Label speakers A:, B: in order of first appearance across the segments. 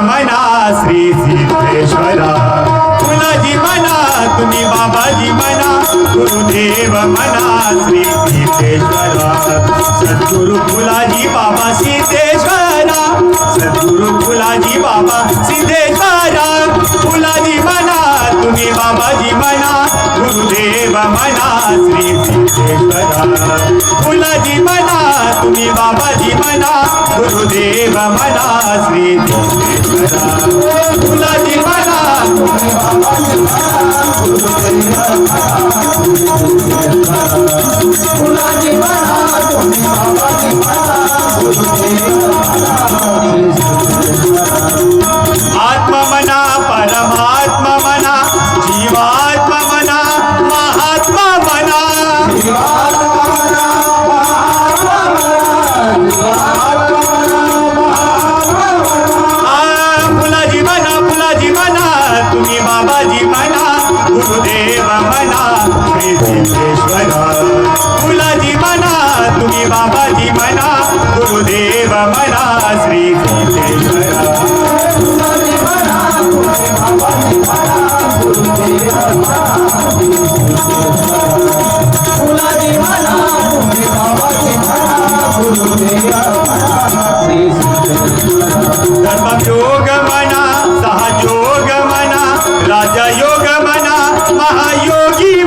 A: मना श्री सिद्धेश्वरा. फुलाजी मना तुम्ही बाबाजी मना गुरुदेव मना श्री सिद्धेश्वरा. सद्गुरु फुलाजी बाबा सिद्धेश्वरा. सद्गुरु फुलाजी बाबा सिद्धेश्वरा. फुलाजी मना तुम्ही बाबाजी म्हणा गुरुदेव म्हणा श्री सिद्धेश्वरा. फुलाजी म्हणा तुम्ही बाबाजी म्हणा गुरुदेव म्हणा श्री सिद्धेश्वरा. फुलाजी म्हणा तुम्ही बाबाजी म्हणा गुरुदेव फुलाजी गुरुदेव म्हणा श्री सिद्धेश्वरा फुलाजी म्हणा तुम्ही बाबाजी म्हणा गुरुदेव म्हणा श्री धर्मयोग म्हणा सहयोग म्हणा राजयोग म्हणा महायोगी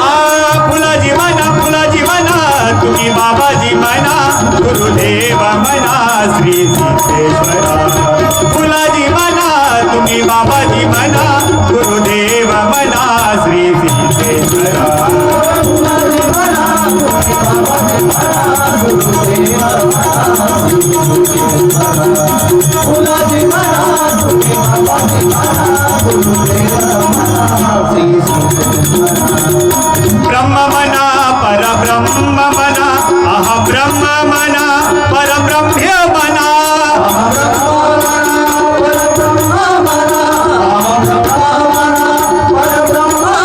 A: आ, फुलाजी म्हणा फुलाजी म्हणा तुम्ही बाबाजी म्हणा गुरुदेव म्हणा श्री सिद्धेश्वरा. फुलाजी म्हणा तुम्ही बाबाजी म्हणा गुरुदेव म्हणा श्री सिद्धेश्वरा. परब्रह्म म्हणा अह ब्रह्म म्हणा परब्रह्म्य म्हणा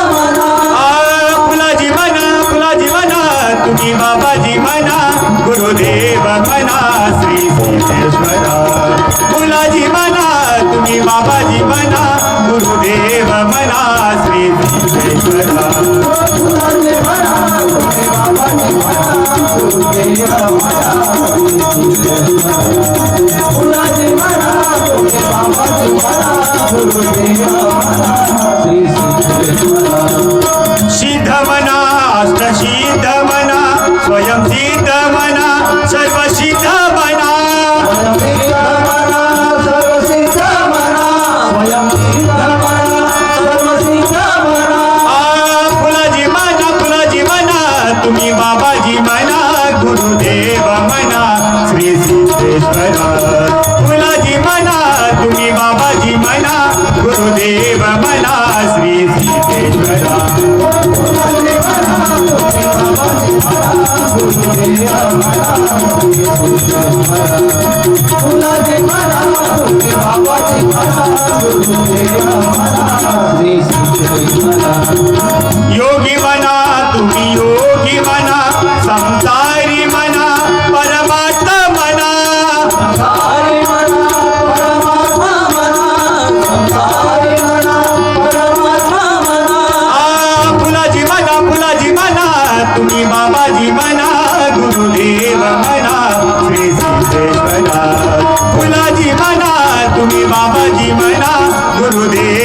A: आ, फुलाजी म्हणा फुलाजी म्हणा तुम्ही बाबाजी म्हणा गुरुदेव म्हणा श्री सिद्धेश्वरा। फुलाजी म्हणा तुम्ही बाबाजी म्हणा गुरुदेव म्हणा श्री सिद्धेश्वरा। Yeah.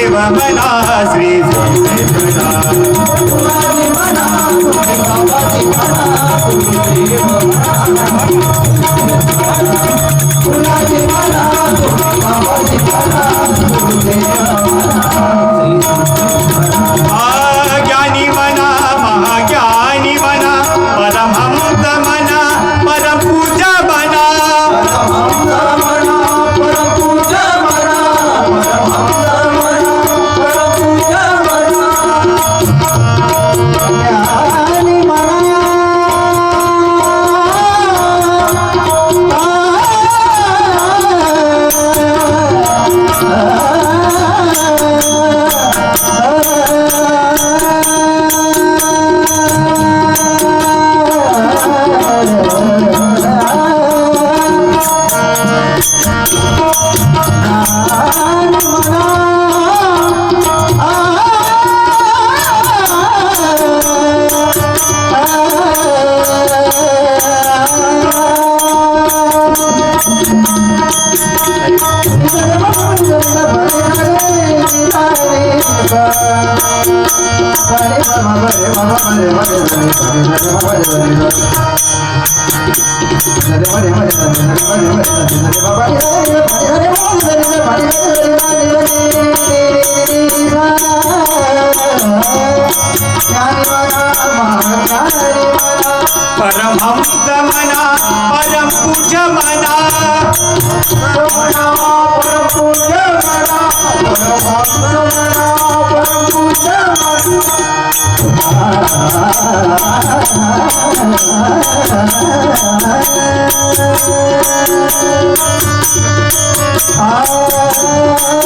A: देव मना श्री देव मना परमहंस मना परम पूज मना परमहंस मना Ah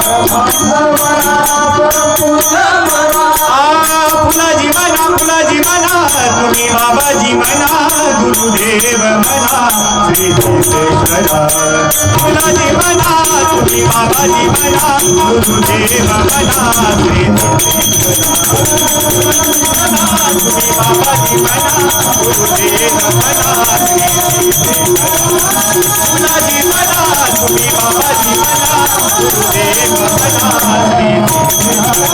A: मना आ फुलाजी मना फुलाजी मना तुम्ही बाबाजी मना गुरुदेव मना श्री फुलाजी मना तुम्ही बाबाजी मना गुरुदेव मना श्री तुम्ही बाबाजी मना गुरुदेव मना फुलाजी मना तुम्ही बाबाजी मना Thank you.